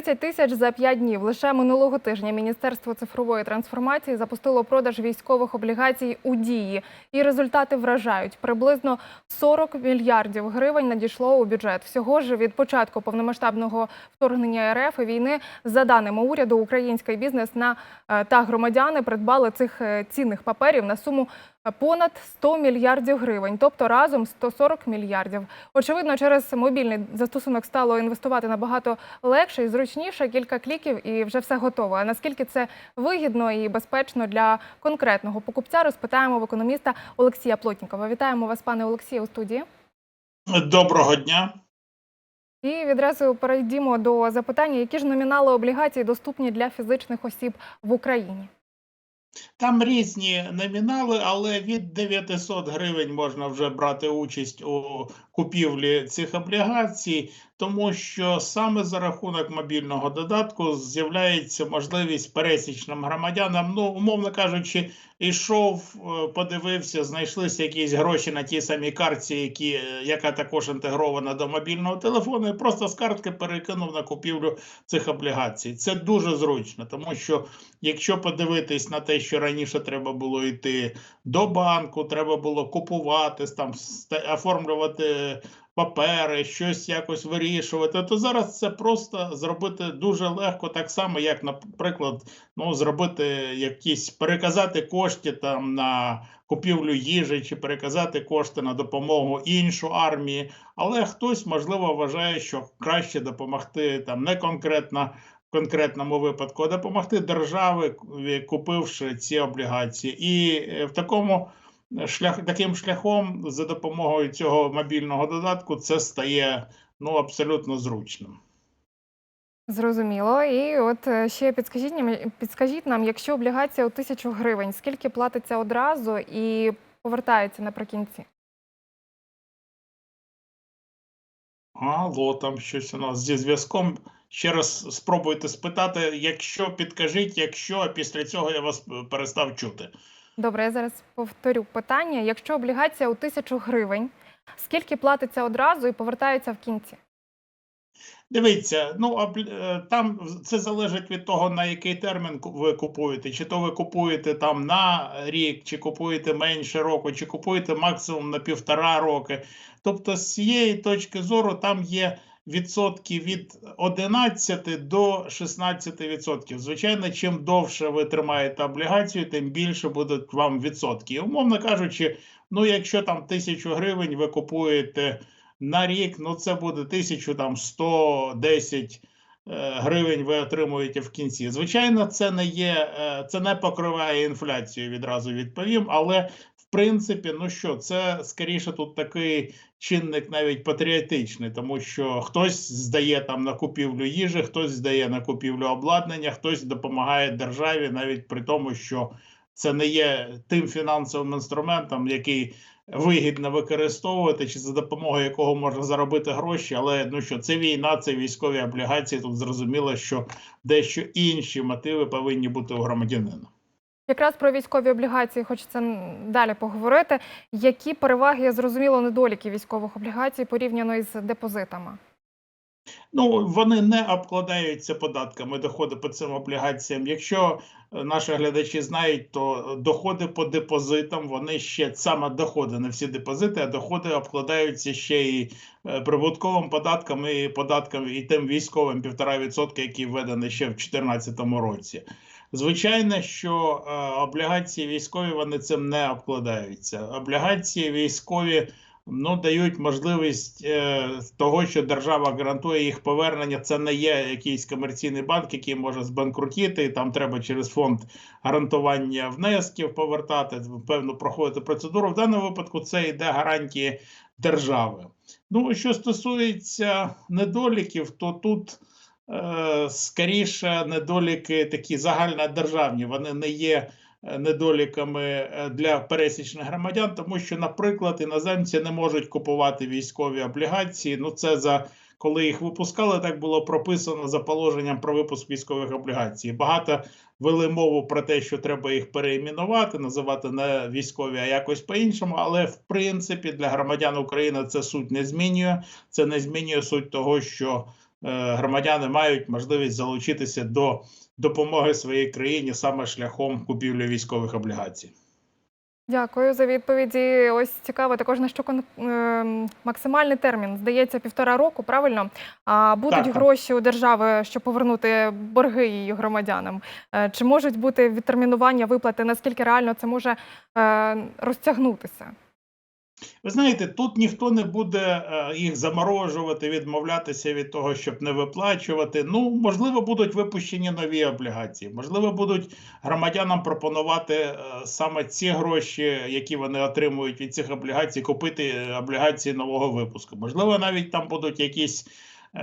30 тисяч за 5 днів. Лише минулого тижня Міністерство цифрової трансформації запустило продаж військових облігацій у дії. І результати вражають. Приблизно 40 мільярдів гривень надійшло у бюджет. Всього ж від початку повномасштабного вторгнення РФ і війни, за даними уряду, український бізнес на е, та громадяни придбали цих е, цінних паперів на суму понад 100 мільярдів гривень, тобто разом 140 мільярдів. Очевидно, через мобільний застосунок стало інвестувати набагато легше і зручніше. Кілька кліків і вже все готово. А наскільки це вигідно і безпечно для конкретного покупця, розпитаємо в економіста Олексія Плотнікова. Вітаємо вас, пане Олексію, у студії. Доброго дня. І відразу перейдімо до запитання, які ж номінали облігацій доступні для фізичних осіб в Україні. Там різні номінали, але від 900 гривень можна вже брати участь у купівлі цих облігацій, тому що саме за рахунок мобільного додатку з'являється можливість пересічним громадянам, ну, умовно кажучи, ішов, е, подивився, знайшлися якісь гроші на тій самій картці, які, е, яка також інтегрована до мобільного телефону, і просто з картки перекинув на купівлю цих облігацій. Це дуже зручно, тому що якщо подивитись на те, що раніше треба було йти до банку, треба було купувати, там оформлювати папери, щось якось вирішувати, то зараз це просто зробити дуже легко, так само, як, наприклад, ну, зробити якісь переказати кошти там на купівлю їжі чи переказати кошти на допомогу іншу армії. Але хтось, можливо, вважає, що краще допомогти там не конкретно конкретному випадку, допомогти державі, купивши ці облігації. І е, в такому шлях таким шляхом за допомогою цього мобільного додатку це стає ну абсолютно зручним. Зрозуміло. І от е, ще підскажіть підскажіть нам, якщо облігація у тисячу гривень, скільки платиться одразу і повертається наприкінці? Алло, там щось у нас зі зв'язком. Ще раз спробуйте спитати, якщо підкажіть, якщо а після цього я вас е, перестав чути. Добре, я зараз повторю питання. Якщо облігація у тисячу гривень, скільки платиться одразу і повертається в кінці? Дивіться, ну е, там це залежить від того, на який термін ви купуєте. Чи то ви купуєте там на рік, чи купуєте менше року, чи купуєте максимум на півтора роки. Тобто, з цієї точки зору там є відсотки від 11 до 16 відсотків. Звичайно, чим довше ви тримаєте облігацію, тим більше будуть вам відсотки. І, умовно кажучи, ну якщо там тисячу гривень ви купуєте на рік, ну це буде 1110 е, гривень ви отримуєте в кінці. Звичайно, це не є, е, це не покриває інфляцію, відразу відповім, але принципі, ну що, це скоріше тут такий чинник навіть патріотичний, тому що хтось здає там на купівлю їжі, хтось здає на купівлю обладнання, хтось допомагає державі, навіть при тому, що це не є тим фінансовим інструментом, який вигідно використовувати, чи за допомогою якого можна заробити гроші. Але ну що це війна, це військові облігації. Тут зрозуміло, що дещо інші мотиви повинні бути у громадянина. Якраз про військові облігації хочеться далі поговорити. Які переваги, зрозуміло, недоліки військових облігацій порівняно із депозитами? Ну, вони не обкладаються податками доходи по цим облігаціям. Якщо е, наші глядачі знають, то доходи по депозитам вони ще саме доходи, не всі депозити, а доходи обкладаються ще і е, прибутковим податком і податком і тим військовим 1,5%, який введений ще в 2014 році. Звичайно, що е, облігації військові вони цим не обкладаються. Облігації військові ну, дають можливість е, того, що держава гарантує їх повернення. Це не є якийсь комерційний банк, який може збанкрутіти. Там треба через фонд гарантування внесків повертати, певно, проходити процедуру. В даному випадку це йде гарантії держави. Ну, що стосується недоліків, то тут. Е, скоріше недоліки такі загальнодержавні, вони не є е, недоліками е, для пересічних громадян, тому що, наприклад, іноземці не можуть купувати військові облігації. Ну, це за коли їх випускали, так було прописано за положенням про випуск військових облігацій. Багато вели мову про те, що треба їх переіменувати, називати не військові, а якось по-іншому. Але в принципі для громадян України це суть не змінює. Це не змінює суть того, що громадяни мають можливість залучитися до допомоги своїй країні саме шляхом купівлі військових облігацій. Дякую за відповіді. Ось цікаво також на що кон... ем, максимальний термін здається півтора року. Правильно а будуть Так, так. гроші у держави, щоб повернути борги її громадянам. Е, Чи можуть бути відтермінування виплати? Наскільки реально це може е, розтягнутися? Ви знаєте, тут ніхто не буде е, їх заморожувати, відмовлятися від того, щоб не виплачувати. Ну, можливо, будуть випущені нові облігації. Можливо, будуть громадянам пропонувати е, саме ці гроші, які вони отримують від цих облігацій, купити е, облігації нового випуску. Можливо, навіть там будуть якісь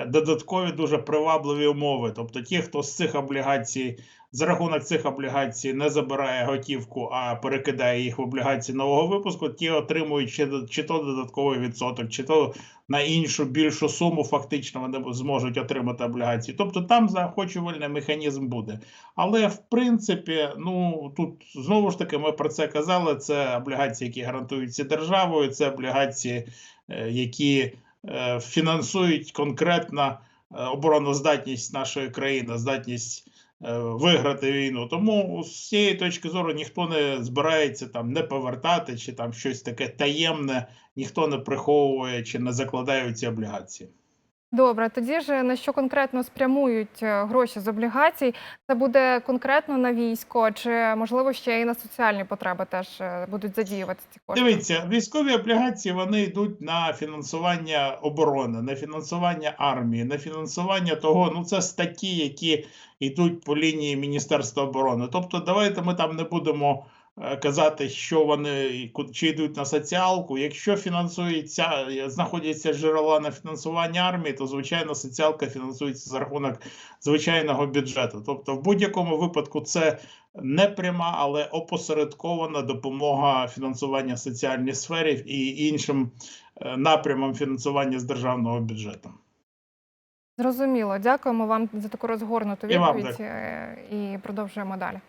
додаткові дуже привабливі умови. Тобто, ті, хто з цих облігацій за рахунок цих облігацій не забирає готівку, а перекидає їх в облігації нового випуску, ті отримують чи, чи то додатковий відсоток, чи то на іншу більшу суму фактично вони зможуть отримати облігації. Тобто там заохочувальний механізм буде. Але в принципі, ну тут знову ж таки ми про це казали. Це облігації, які гарантуються державою, це облігації, е, які е, фінансують конкретно е, обороноздатність нашої країни, здатність е, виграти війну. Тому з цієї точки зору ніхто не збирається там не повертати чи там щось таке таємне, ніхто не приховує чи не закладає ці облігації. Добре, тоді ж на що конкретно спрямують е, гроші з облігацій? Це буде конкретно на військо, чи можливо ще і на соціальні потреби теж е, будуть задіювати ці кошти? Дивіться, військові облігації вони йдуть на фінансування оборони, на фінансування армії, на фінансування того. Ну це статті, які йдуть по лінії Міністерства оборони. Тобто, давайте ми там не будемо е, казати, що вони чи йдуть на соціалку. Якщо фінансується, е, знаходяться джерела на фінансування армії, то звичайно соціалка фінансується за рахунок звичайного бюджету. Тобто, в будь-якому випадку це не пряма, але опосередкована допомога фінансування соціальній сфері і іншим е, напрямам фінансування з державного бюджету. Зрозуміло. Дякуємо вам за таку розгорнуту І вам відповідь е, і продовжуємо далі.